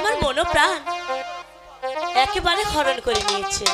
আমার মনোপ্রাণ একেবারে হরণ করে নিয়েছে।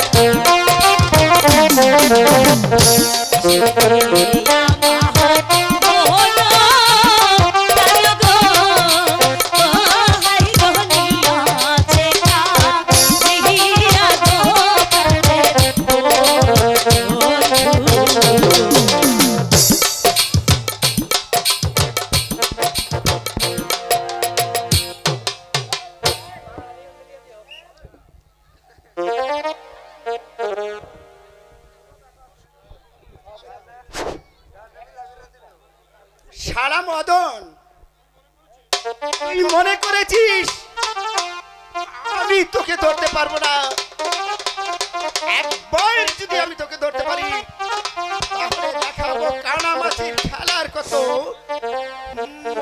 শালা তোকে ধরতে পারব না। একবার যদি আমি তোকে ধরতে পারি তাহলে দেখাবো কানামাছির খেলার কত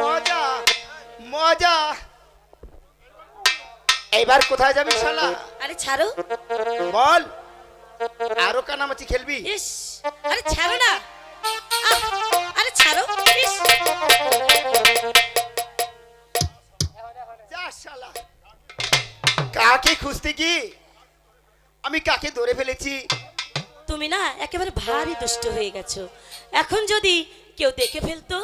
মজা মজা। এইবার কোথায় যাবি শালা? আরে ছাড়ো। বল আরও কানামাছি খেলবি? ইস আরে ছাড়ো না। আরে ছাড়ো ইস। কাকে খুঁজতে কি আমি কাকে ধরে ফেলেছি? তুমি না একেবারে ভারী দুষ্ট হয়ে গেছো। এখন যদি কেউ দেখে ফেলতো?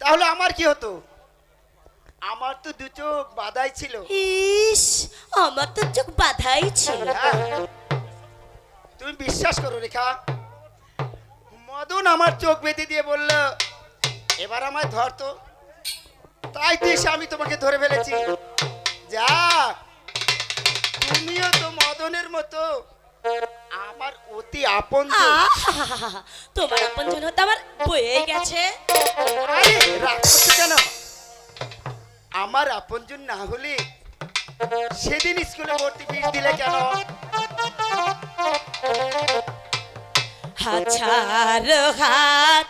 তাহলে আমার কি হতো? আমার তো দু চোখ বাধাই ছিল। ইস আমার তো চোখ বাধাই ছিল। হ্যাঁ। তুমি বিশ্বাস করো রেখা মদন আমার চোখ বেঁধে দিয়ে বলল এবার আমায় ধরতো তাই তো এসে আমি তোমাকে ধরে ফেলেছি। যাক তুমিও তো মদনের মতো। আমার অতি আপন তোমার আপন জন হতে আমার বয়ে গেছে। আরে, কেন? আমার আপনজন না হলে সেদিন স্কুলে ভর্তি ফিস দিলে কেন? হাত ছাড়ো হাত